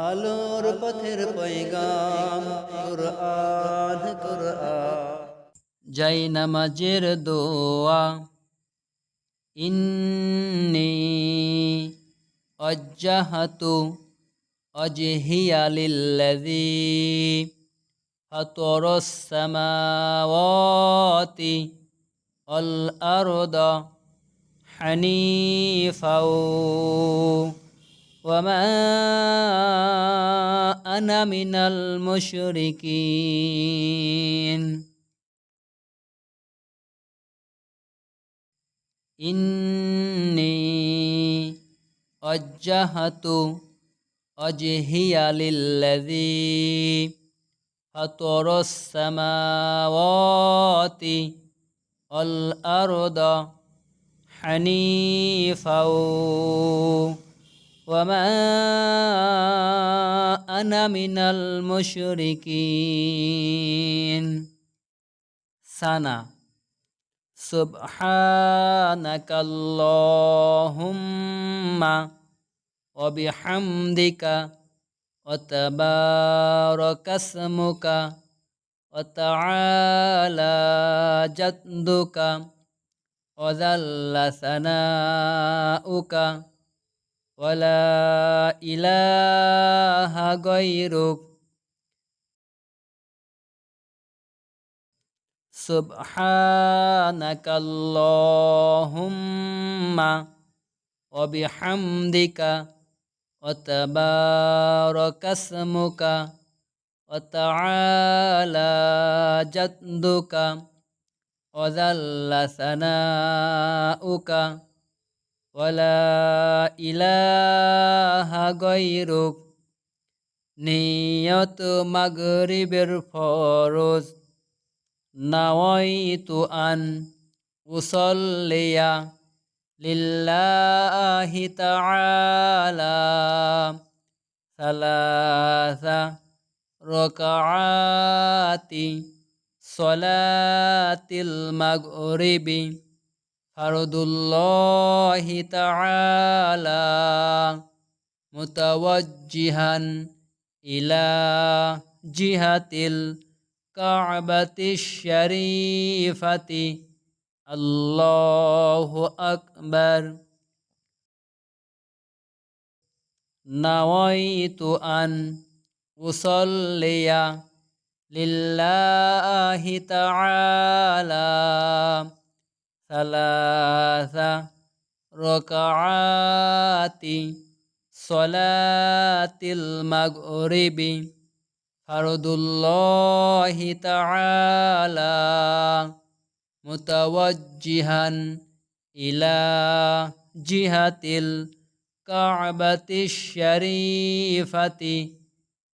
আলোর পথের পৈগাম কুরআন কুরআন যাই নামাজের দোয়া ইন্নি অজ্জাহাতু অজহিয়া লিল্লাযী فطر السماوات والأرض حنيفا وما أنا من المشركين إني وجهت وجهي للذي فطر السماوات والأرض حنيفا وما أنا من المشركين سنة سبحانك اللهم وبحمدك وتبارك اسمك وتعالى جدك وذل ثناؤك ولا إله غيرك. سبحانك اللهم وبحمدك وتبارك اسمك وتعالى جدك وذل ثناؤك ولا إله غيرك নিয়ত মাগরিবের ফরজ নাওয়াইতু আন উসল্লিয়া লিল্লাহি তাআলা সালাসা রকাআতি সলাতিল মাগরিবি هرد الله تعالى متوجها إلى جهة الكعبة الشريفة. الله أكبر. نويت أن أصلي لله تعالى. ثلاث ركعات صلاة المغرب. فرض الله تعالى متوجها إلى جهة الكعبة الشريفة.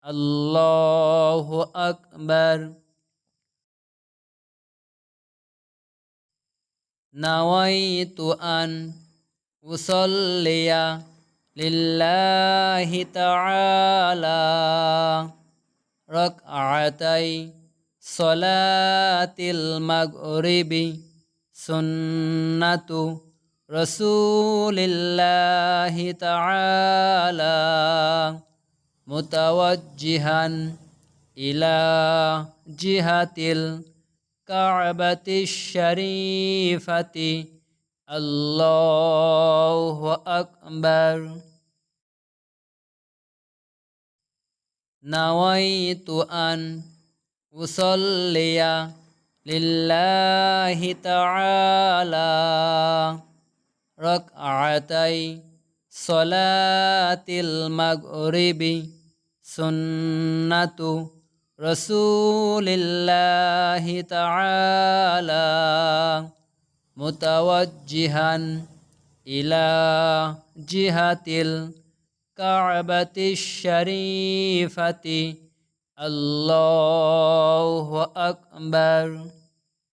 الله أكبر. নাওয়াইতু আন উসল্লিয়া লিল্লাহি তাআলা রাকআতাই সলাতিল মাগরিবি সুন্নাতু রসুলিল্লাহি তাআলা মুতাওয়াজ্জিহান ইলা জিহাতিল কাবাতি শরীফাতি আল্লাহু আকবার নাওয়াইতু আন উসল্লিয়া লিল্লাহি তাআলা রাকআতাই সলাতিল মাগরিবি رسول الله تعالى متوجها إلى جهة الكعبة الشريفة. الله أكبر.